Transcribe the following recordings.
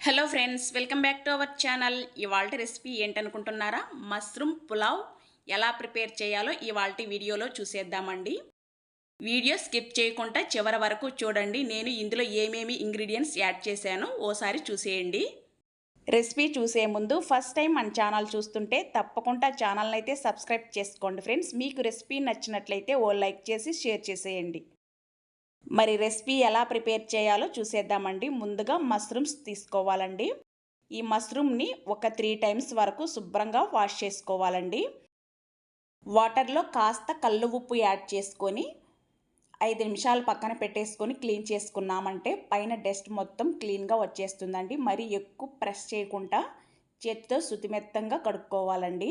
Hello friends welcome back to our channel ఇవాళ recipe ఏంటనుకుంటున్నారా? Mushroom pulao ఎలా ప్రిపేర్ చేయాలో ఇవాళ వీడియోలో చూసేద్దామండి. వీడియో స్కిప్ చేయకుండా చివరి వరకు చూడండి. నేను ఇందులో ఏమేమి ఇంగ్రీడియంట్స్ యాడ్ చేశానో ఓసారి చూసేయండి. రెసిపీ చూసే ముందు ఫస్ట్ టైం మన ఛానల్ చూస్తుంటే తప్పకుండా ఛానల్ని అయితే సబ్స్క్రైబ్ చేసుకోండి ఫ్రెండ్స్ మీకు రెసిపీ నచ్చినట్లయితే ఓ లైక్ చేసి షేర్ చేసేయండి. మరి రెసిపీ ఎలా ప్రిపేర్ చేయాలో చూసేద్దామండి. ముందుగా మష్రూమ్స్ తీసుకోవాలండి. ఈ మష్రూమ్ని ఒక త్రీ టైమ్స్ వరకు శుభ్రంగా వాష్ చేసుకోవాలండి. వాటర్లో కాస్త కళ్ళు ఉప్పు యాడ్ చేసుకొని ఐదు నిమిషాలు పక్కన పెట్టేసుకొని క్లీన్ చేసుకున్నామంటే పైన డస్ట్ మొత్తం క్లీన్గా వచ్చేస్తుందండి. మరి ఎక్కువ ప్రెస్ చేయకుండా చేతితో శుతిమెత్తంగా కడుక్కోవాలండి.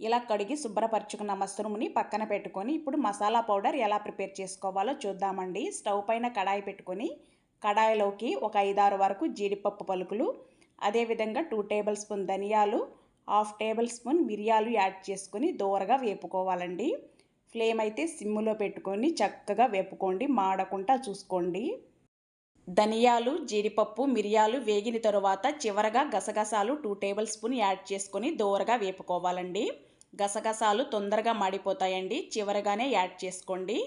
ఇలా కడిగి శుభ్రపరచుకున్న మష్రూమ్ని పక్కన పెట్టుకొని ఇప్పుడు మసాలా పౌడర్ ఎలా ప్రిపేర్ చేసుకోవాలో చూద్దామండి. స్టవ్ పైన కడాయి పెట్టుకొని కడాయిలోకి ఒక ఐదారు వరకు జీడిపప్పు పలుకులు అదేవిధంగా టూ టేబుల్ స్పూన్ ధనియాలు హాఫ్ టేబుల్ స్పూన్ మిరియాలు యాడ్ చేసుకొని దూరగా వేపుకోవాలండి. ఫ్లేమ్ అయితే సిమ్ములో పెట్టుకొని చక్కగా వేపుకోండి మాడకుండా చూసుకోండి. ధనియాలు జీడిపప్పు మిరియాలు వేగిన తరువాత చివరగా గసగసాలు టూ టేబుల్ స్పూన్ యాడ్ చేసుకొని దూరగా వేపుకోవాలండి. గసగసాలు తొందరగా మాడిపోతాయండి. చివరగానే యాడ్ చేసుకోండి.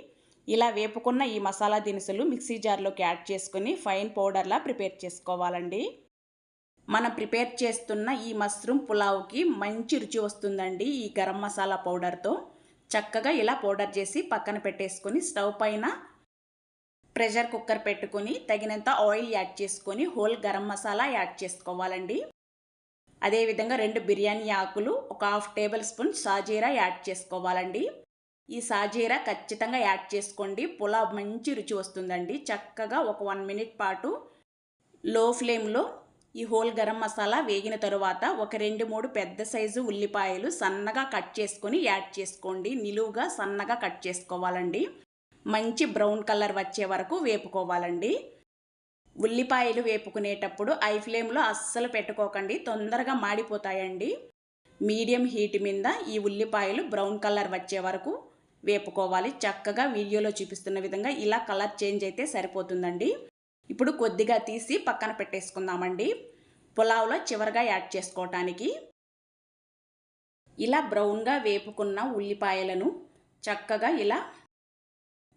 ఇలా వేపుకున్న ఈ మసాలా దినుసులు మిక్సీ జార్లోకి యాడ్ చేసుకొని ఫైన్ పౌడర్లా ప్రిపేర్ చేసుకోవాలండి. మనం ప్రిపేర్ చేస్తున్న ఈ మష్రూమ్ పులావ్కి మంచి రుచి వస్తుందండి ఈ గరం మసాలా పౌడర్తో. చక్కగా ఇలా పౌడర్ చేసి పక్కన పెట్టేసుకొని స్టవ్ పైన ప్రెషర్ కుక్కర్ పెట్టుకొని తగినంత ఆయిల్ యాడ్ చేసుకొని హోల్ గరం మసాలా యాడ్ చేసుకోవాలండి. అదేవిధంగా రెండు బిర్యానీ ఆకులు ఒక హాఫ్ టేబుల్ స్పూన్ సాజీరా యాడ్ చేసుకోవాలండి. ఈ సాజీరా ఖచ్చితంగా యాడ్ చేసుకోండి. పులావ్ మంచి రుచి వస్తుందండి. చక్కగా ఒక వన్ మినిట్ పాటు లో ఫ్లేమ్లో ఈ హోల్ గరం మసాలా వేగిన తరువాత ఒక రెండు మూడు పెద్ద సైజు ఉల్లిపాయలు సన్నగా కట్ చేసుకొని యాడ్ చేసుకోండి. నిలువుగా సన్నగా కట్ చేసుకోవాలండి. మంచి బ్రౌన్ కలర్ వచ్చే వరకు వేపుకోవాలండి. ఉల్లిపాయలు వేపుకునేటప్పుడు ఐ ఫ్లేమ్లో అస్సలు పెట్టుకోకండి. తొందరగా మాడిపోతాయండి. మీడియం హీట్ మీద ఈ ఉల్లిపాయలు బ్రౌన్ కలర్ వచ్చే వరకు వేపుకోవాలి. చక్కగా వీడియోలో చూపిస్తున్న విధంగా ఇలా కలర్ చేంజ్ అయితే సరిపోతుందండి. ఇప్పుడు కొద్దిగా తీసి పక్కన పెట్టేసుకుందామండి. పులావ్లో చివరిగా యాడ్ చేసుకోవటానికి ఇలా బ్రౌన్గా వేపుకున్న ఉల్లిపాయలను చక్కగా ఇలా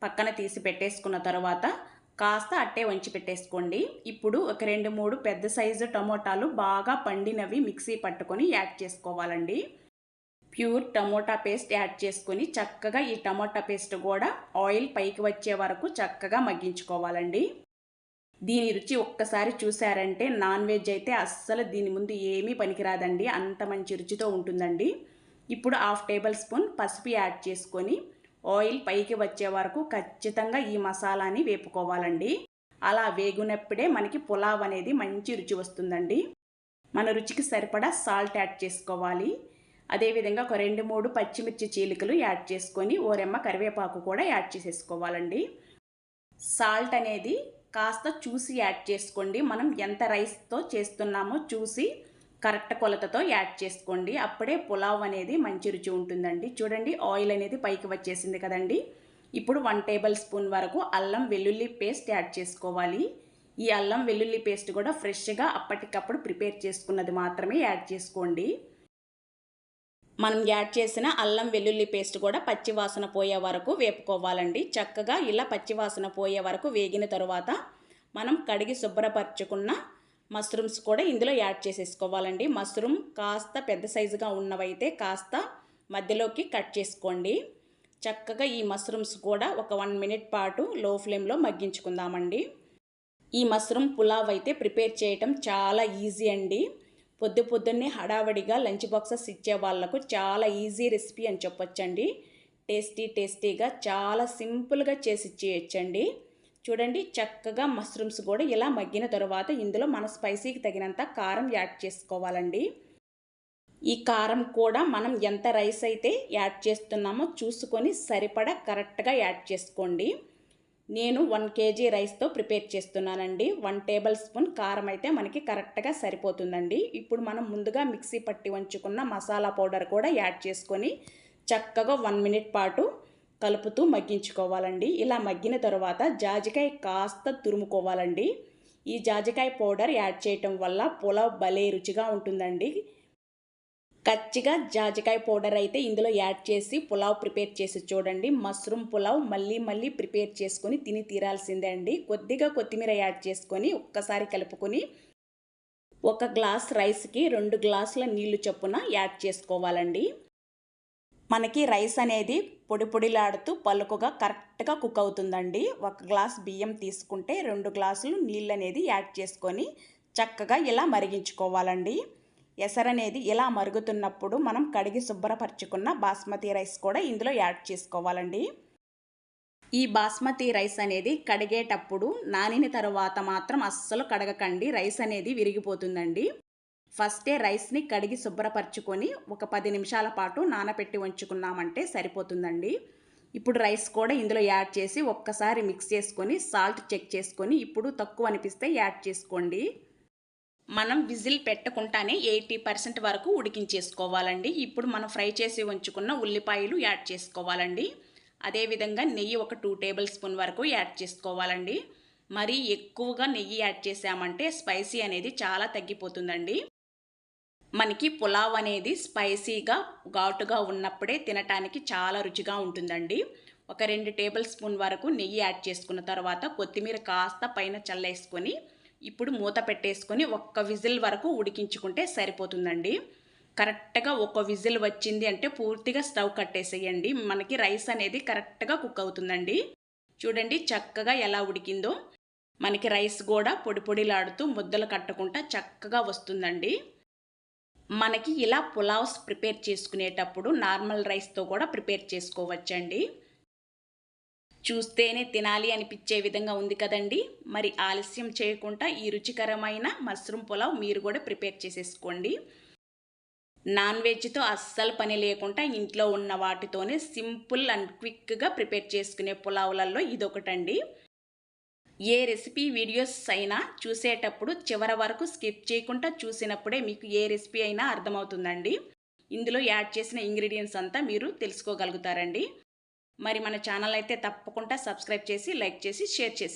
పక్కన తీసి పెట్టేసుకున్న తర్వాత కాస్త అట్టే వంచి పెట్టేసుకోండి. ఇప్పుడు ఒక రెండు మూడు పెద్ద సైజు టమోటాలు బాగా పండినవి మిక్సీ పట్టుకొని యాడ్ చేసుకోవాలండి. ప్యూర్ టమోటా పేస్ట్ యాడ్ చేసుకొని చక్కగా ఈ టమోటా పేస్ట్ కూడా ఆయిల్ పైకి వచ్చే వరకు చక్కగా మగ్గించుకోవాలండి. దీని రుచి ఒక్కసారి చూసారంటే నాన్ వెజ్ అయితే అస్సలు దీని ముందు ఏమీ పనికిరాదండి. అంత మంచి రుచితో ఉంటుందండి. ఇప్పుడు హాఫ్ టేబుల్ స్పూన్ పసుపు యాడ్ చేసుకొని ఆయిల్ పైకి వచ్చే వరకు ఖచ్చితంగా ఈ మసాలాని వేపుకోవాలండి. అలా వేగునప్పుడే మనకి పులావ్ అనేది మంచి రుచి వస్తుందండి. మన రుచికి సరిపడా సాల్ట్ యాడ్ చేసుకోవాలి. అదేవిధంగా ఒక రెండు మూడు పచ్చిమిర్చి చీలికలు యాడ్ చేసుకొని ఓరెమ్మ కరివేపాకు కూడా యాడ్ చేసేసుకోవాలండి. సాల్ట్ అనేది కాస్త చూసి యాడ్ చేసుకోండి. మనం ఎంత రైస్తో చేస్తున్నామో చూసి కరెక్ట్ కొలతతో యాడ్ చేసుకోండి. అప్పుడే పులావ్ అనేది మంచి రుచి ఉంటుందండి. చూడండి ఆయిల్ అనేది పైకి వచ్చేసింది కదండి. ఇప్పుడు వన్ టేబుల్ స్పూన్ వరకు అల్లం వెల్లుల్లి పేస్ట్ యాడ్ చేసుకోవాలి. ఈ అల్లం వెల్లుల్లి పేస్ట్ కూడా ఫ్రెష్గా అప్పటికప్పుడు ప్రిపేర్ చేసుకున్నది మాత్రమే యాడ్ చేసుకోండి. మనం యాడ్ చేసిన అల్లం వెల్లుల్లి పేస్ట్ కూడా పచ్చివాసన పోయే వరకు వేపుకోవాలండి. చక్కగా ఇలా పచ్చివాసన పోయే వరకు వేగిన తరువాత మనం కడిగి శుభ్రపరచుకున్న మష్రూమ్స్ కూడా ఇందులో యాడ్ చేసేసుకోవాలండి. మష్రూమ్ కాస్త పెద్ద సైజుగా ఉన్నవైతే కాస్త మధ్యలోకి కట్ చేసుకోండి. చక్కగా ఈ మష్రూమ్స్ కూడా ఒక వన్ మినిట్ పాటు లో ఫ్లేమ్లో మగ్గించుకుందామండి. ఈ మష్రూమ్ పులావ్ అయితే ప్రిపేర్ చేయటం చాలా ఈజీ అండి. పొద్దు పొద్దున్నే హడావడిగా లంచ్ బాక్సెస్ ఇచ్చే వాళ్ళకు చాలా ఈజీ రెసిపీ అని చెప్పొచ్చండి. టేస్టీ టేస్టీగా చాలా సింపుల్గా చేసి ఇచ్చేయచ్చండి. చూడండి చక్కగా మష్రూమ్స్ కూడా ఇలా మగ్గిన తర్వాత ఇందులో మన స్పైసీకి తగినంత కారం యాడ్ చేసుకోవాలండి. ఈ కారం కూడా మనం ఎంత రైస్ అయితే యాడ్ చేస్తున్నామో చూసుకొని సరిపడా కరెక్ట్గా యాడ్ చేసుకోండి. నేను వన్ కేజీ రైస్తో ప్రిపేర్ చేస్తున్నానండి. వన్ టేబుల్ స్పూన్ కారం అయితే మనకి కరెక్ట్గా సరిపోతుందండి. ఇప్పుడు మనం ముందుగా మిక్సీ పట్టి ఉంచుకున్న మసాలా పౌడర్ కూడా యాడ్ చేసుకొని చక్కగా వన్ మినిట్ పాటు కలుపుతూ మగ్గించుకోవాలండి. ఇలా మగ్గిన తర్వాత జాజికాయ కాస్త తురుముకోవాలండి. ఈ జాజికాయ పౌడర్ యాడ్ చేయటం వల్ల పులావ్ భలే రుచిగా ఉంటుందండి. కచ్చిగా జాజికాయ పౌడర్ అయితే ఇందులో యాడ్ చేసి పులావ్ ప్రిపేర్ చేసి చూడండి. మష్రూమ్ పులావ్ మళ్ళీ మళ్ళీ ప్రిపేర్ చేసుకొని తిని తీరాల్సిందే అండి కొద్దిగా కొత్తిమీర యాడ్ చేసుకొని ఒక్కసారి కలుపుకొని ఒక గ్లాస్ రైస్కి రెండు గ్లాసుల నీళ్ళు చొప్పున యాడ్ చేసుకోవాలండి. మనకి రైస్ అనేది పొడి పొడిలాడుతూ పలుకుగా కరెక్ట్గా కుక్ అవుతుందండి. ఒక గ్లాస్ బియ్యం తీసుకుంటే రెండు గ్లాసులు నీళ్ళు అనేది యాడ్ చేసుకొని చక్కగా ఇలా మరిగించుకోవాలండి. ఎసరనేది ఇలా మరుగుతున్నప్పుడు మనం కడిగి శుభ్రపరచుకున్న బాస్మతి రైస్ కూడా ఇందులో యాడ్ చేసుకోవాలండి. ఈ బాస్మతి రైస్ అనేది కడిగేటప్పుడు నానిన తరువాత మాత్రం అస్సలు కడగకండి. రైస్ అనేది విరిగిపోతుందండి. ఫస్టే రైస్ని కడిగి శుభ్రపరచుకొని ఒక పది నిమిషాల పాటు నానబెట్టి ఉంచుకున్నామంటే సరిపోతుందండి. ఇప్పుడు రైస్ కూడా ఇందులో యాడ్ చేసి ఒక్కసారి మిక్స్ చేసుకొని సాల్ట్ చెక్ చేసుకొని ఇప్పుడు తక్కువ అనిపిస్తే యాడ్ చేసుకోండి. మనం విజిల్ పెట్టకుండానే ఎయిటీ పర్సెంట్ వరకు ఉడికించేసుకోవాలండి. ఇప్పుడు మనం ఫ్రై చేసి ఉంచుకున్న ఉల్లిపాయలు యాడ్ చేసుకోవాలండి. అదేవిధంగా నెయ్యి ఒక టూ టేబుల్ స్పూన్ వరకు యాడ్ చేసుకోవాలండి. మరీ ఎక్కువగా నెయ్యి యాడ్ చేసామంటే స్పైసీ అనేది చాలా తగ్గిపోతుందండి. మనకి పులావ్ అనేది స్పైసీగా ఘాటుగా ఉన్నప్పుడే తినటానికి చాలా రుచిగా ఉంటుందండి. ఒక రెండు టేబుల్ స్పూన్ వరకు నెయ్యి యాడ్ చేసుకున్న తర్వాత కొత్తిమీర కాస్త పైన చల్లేసుకొని ఇప్పుడు మూత పెట్టేసుకొని ఒక్క విజిల్ వరకు ఉడికించుకుంటే సరిపోతుందండి. కరెక్ట్గా ఒక విజిల్ వచ్చింది అంటే పూర్తిగా స్టవ్ కట్టేసేయండి. మనకి రైస్ అనేది కరెక్ట్గా కుక్ అవుతుందండి. చూడండి చక్కగా ఎలా ఉడికిందో. మనకి రైస్ కూడా పొడి పొడిలాడుతూ ముద్దలు కట్టకుండా చక్కగా వస్తుందండి. మనకి ఇలా పులావ్స్ ప్రిపేర్ చేసుకునేటప్పుడు నార్మల్ రైస్తో కూడా ప్రిపేర్ చేసుకోవచ్చండి. చూస్తేనే తినాలి అనిపించే విధంగా ఉంది కదండి. మరి ఆలస్యం చేయకుండా ఈ రుచికరమైన మష్రూమ్ పులావ్ మీరు కూడా ప్రిపేర్ చేసేసుకోండి. నాన్ వెజ్తో అస్సలు పని లేకుండా ఇంట్లో ఉన్న వాటితోనే సింపుల్ అండ్ క్విక్గా ప్రిపేర్ చేసుకునే పులావులలో ఇదొకటండి. ఏ రెసిపీ వీడియోస్ అయినా చూసేటప్పుడు చివరి వరకు స్కిప్ చేయకుండా చూసినప్పుడే మీకు ఏ రెసిపీ అయినా అర్థమవుతుందండి. ఇందులో యాడ్ చేసిన ఇంగ్రీడియంట్స్ అంతా మీరు తెలుసుకోగలుగుతారండి. మరి మన ఛానల్ అయితే తప్పకుండా సబ్స్క్రైబ్ చేసి లైక్ చేసి షేర్ చేసి